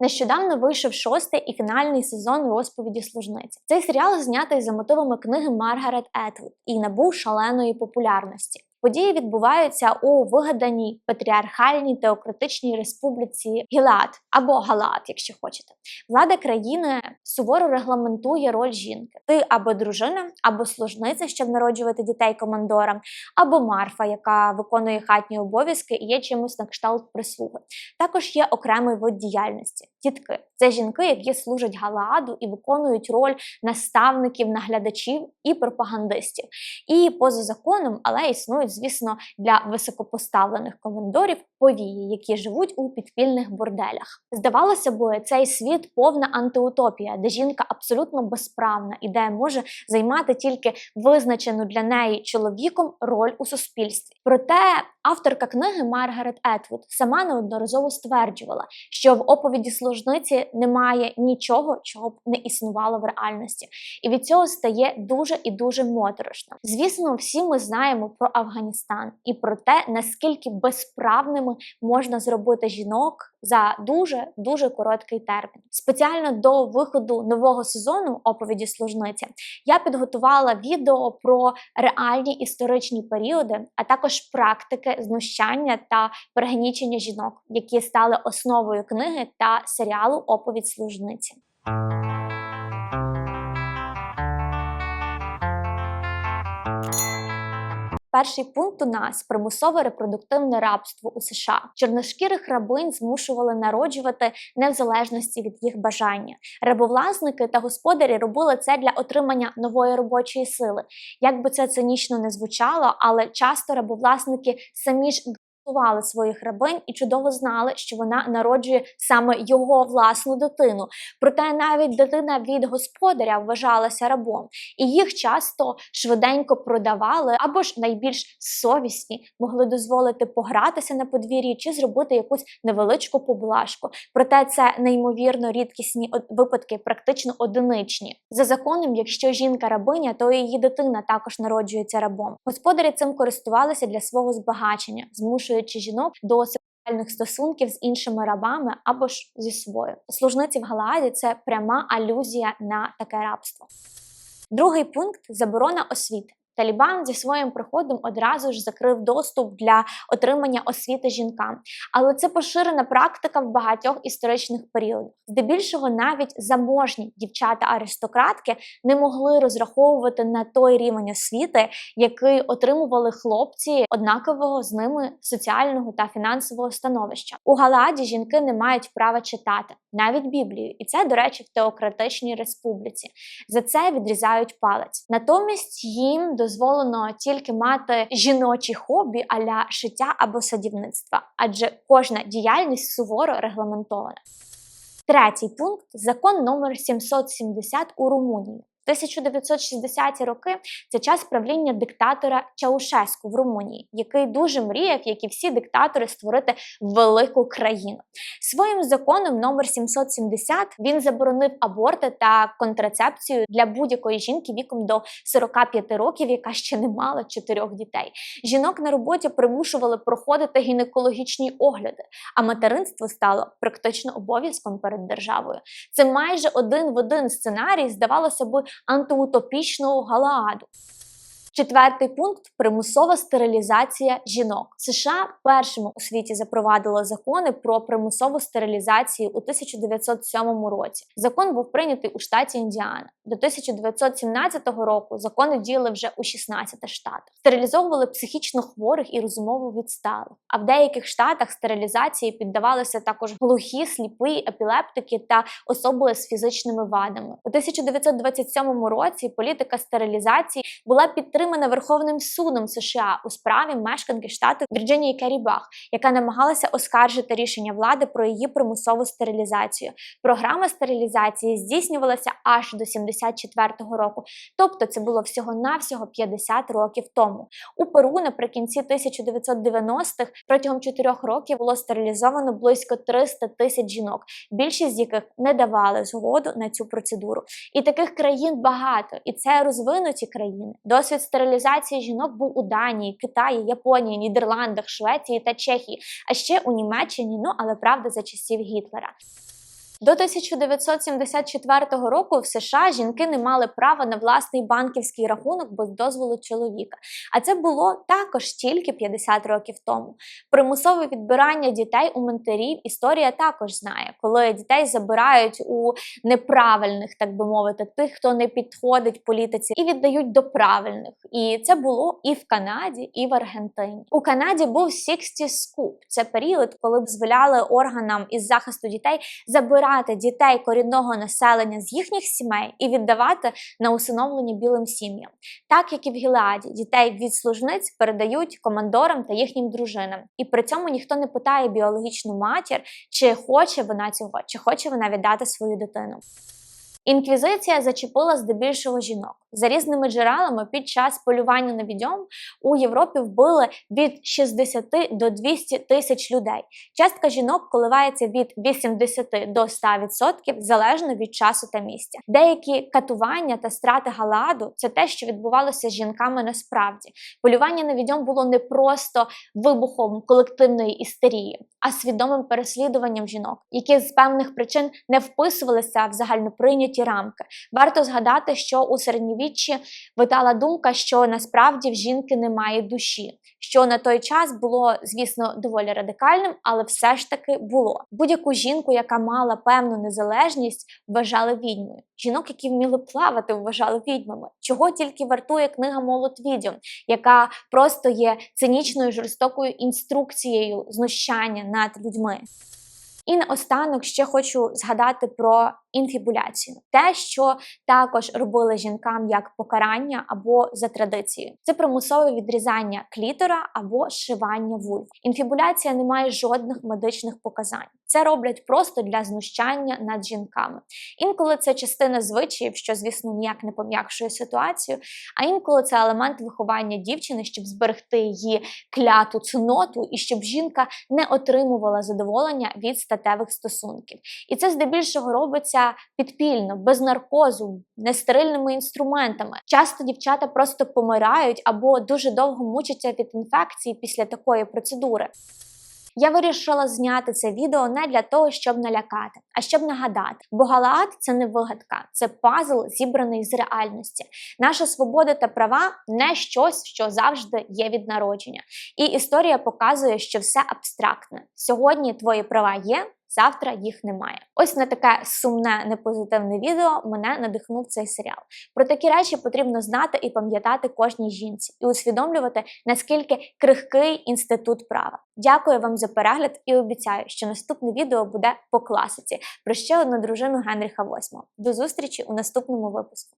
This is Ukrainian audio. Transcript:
Нещодавно вийшов шостий і фінальний сезон розповіді служниці. Цей серіал знятий за мотивами книги Маргарет Етвуд і набув шаленої популярності. Події відбуваються у вигаданій патріархальній теократичній республіці Гілат або Галат, якщо хочете. Влада країни суворо регламентує роль жінки. Ти або дружина, або служниця, щоб народжувати дітей командора, або Марфа, яка виконує хатні обов'язки і є чимось на кшталт прислуги. Також є окремий вид діяльності тітки. Це жінки, які служать Галааду і виконують роль наставників, наглядачів і пропагандистів. І поза законом, але існують, звісно, для високопоставлених командорів повії, які живуть у підпільних борделях. Здавалося б, цей світ повна антиутопія, де жінка абсолютно безправна і де може займати тільки визначену для неї чоловіком роль у суспільстві. Проте авторка книги Маргарет Етвуд сама неодноразово стверджувала, що в оповіді служниці немає нічого, чого б не існувало в реальності, і від цього стає дуже і дуже моторошно. Звісно, всі ми знаємо про Афганістан і про те, наскільки безправними можна зробити жінок за дуже дуже короткий термін. Спеціально до виходу нового сезону оповіді служниці я підготувала відео про реальні історичні періоди, а також практики знущання та перегнічення жінок, які стали основою книги та серіалу Оповідь служниці. Перший пункт у нас примусове репродуктивне рабство у США. Чорношкірих рабинь змушували народжувати не в залежності від їх бажання. Рабовласники та господарі робили це для отримання нової робочої сили. Як би це цинічно не звучало, але часто рабовласники самі ж Готували своїх рабинь і чудово знали, що вона народжує саме його власну дитину. Проте навіть дитина від господаря вважалася рабом, і їх часто швиденько продавали або ж найбільш совісні могли дозволити погратися на подвір'ї чи зробити якусь невеличку поблажку. Проте це неймовірно рідкісні випадки, практично одиничні. За законом, якщо жінка рабиня, то її дитина також народжується рабом. Господарі цим користувалися для свого збагачення, змушуючи змушуючи жінок до сексуальних стосунків з іншими рабами або ж зі собою. Служниці в Галааді це пряма алюзія на таке рабство. Другий пункт заборона освіти. Талібан зі своїм приходом одразу ж закрив доступ для отримання освіти жінкам, але це поширена практика в багатьох історичних періодах. Здебільшого, навіть заможні дівчата-аристократки не могли розраховувати на той рівень освіти, який отримували хлопці однакового з ними соціального та фінансового становища. У Галаді жінки не мають права читати навіть Біблію, і це, до речі, в теократичній республіці. За це відрізають палець. Натомість їм дозволено тільки мати жіночі хобі аля шиття або садівництва, адже кожна діяльність суворо регламентована. Третій пункт закон номер 770 у Румунії. 1960-ті роки це час правління диктатора Чаушеску в Румунії, який дуже мріяв, як і всі диктатори, створити велику країну. Своїм законом номер 770 він заборонив аборти та контрацепцію для будь-якої жінки віком до 45 років, яка ще не мала чотирьох дітей. Жінок на роботі примушували проходити гінекологічні огляди, а материнство стало практично обов'язком перед державою. Це майже один в один сценарій, здавалося б, антиутопічного галааду. Четвертий пункт примусова стерилізація жінок. США першими у світі запровадили закони про примусову стерилізацію у 1907 році. Закон був прийнятий у штаті Індіана. До 1917 року закони діяли вже у 16 штатах. Стерилізовували психічно хворих і розумово відсталих. А в деяких штатах стерилізації піддавалися також глухі, сліпі, епілептики та особи з фізичними вадами. У 1927 році політика стерилізації була підтримана підтримана Верховним судом США у справі мешканки штату Вірджинії Керібах, яка намагалася оскаржити рішення влади про її примусову стерилізацію. Програма стерилізації здійснювалася аж до 74-го року, тобто це було всього-навсього 50 років тому. У Перу наприкінці 1990-х протягом 4 років було стерилізовано близько 300 тисяч жінок, більшість з яких не давали згоду на цю процедуру. І таких країн багато, і це розвинуті країни. Досвід стерилізації жінок був у Данії, Китаї, Японії, Нідерландах, Швеції та Чехії, а ще у Німеччині, ну але правда за часів Гітлера. До 1974 року в США жінки не мали права на власний банківський рахунок без дозволу чоловіка. А це було також тільки 50 років тому. Примусове відбирання дітей у менторів історія також знає, коли дітей забирають у неправильних, так би мовити, тих, хто не підходить політиці, і віддають до правильних. І це було і в Канаді, і в Аргентині. У Канаді був 60 Scoop. Це період, коли дозволяли органам із захисту дітей забирати дітей корінного населення з їхніх сімей і віддавати на усиновлення білим сім'ям. Так як і в Гілеаді, дітей від служниць передають командорам та їхнім дружинам. І при цьому ніхто не питає біологічну матір, чи хоче вона цього, чи хоче вона віддати свою дитину. Інквізиція зачепила здебільшого жінок. За різними джерелами під час полювання на відьом у Європі вбили від 60 до 200 тисяч людей. Частка жінок коливається від 80 до 100% залежно від часу та місця. Деякі катування та страти галаду це те, що відбувалося з жінками насправді. Полювання на відьом було не просто вибухом колективної істерії, а свідомим переслідуванням жінок, які з певних причин не вписувалися в загальноприйняті рамки. Варто згадати, що у середньовіччі витала думка, що насправді в жінки немає душі, що на той час було, звісно, доволі радикальним, але все ж таки було. Будь-яку жінку, яка мала певну незалежність, вважали відьмою. Жінок, які вміли плавати, вважали відьмами. Чого тільки вартує книга Молот відьом, яка просто є цинічною жорстокою інструкцією знущання над людьми. І наостанок ще хочу згадати про інфібуляцію, те, що також робили жінкам як покарання або за традицією. Це примусове відрізання клітора або зшивання вульв. Інфібуляція не має жодних медичних показань. Це роблять просто для знущання над жінками. Інколи це частина звичаїв, що, звісно, ніяк не пом'якшує ситуацію, а інколи це елемент виховання дівчини, щоб зберегти її кляту цноту і щоб жінка не отримувала задоволення від статевих стосунків. І це здебільшого підпільно, без наркозу, нестерильними інструментами. Часто дівчата просто помирають або дуже довго мучаться від інфекції після такої процедури. Я вирішила зняти це відео не для того, щоб налякати, а щоб нагадати. Бо Галаат це не вигадка, це пазл, зібраний з реальності. Наша свобода та права не щось, що завжди є від народження. І історія показує, що все абстрактне. Сьогодні твої права є. Завтра їх немає. Ось на таке сумне, непозитивне відео мене надихнув цей серіал. Про такі речі потрібно знати і пам'ятати кожній жінці, і усвідомлювати, наскільки крихкий інститут права. Дякую вам за перегляд і обіцяю, що наступне відео буде по класиці про ще одну дружину Генріха VIII. До зустрічі у наступному випуску.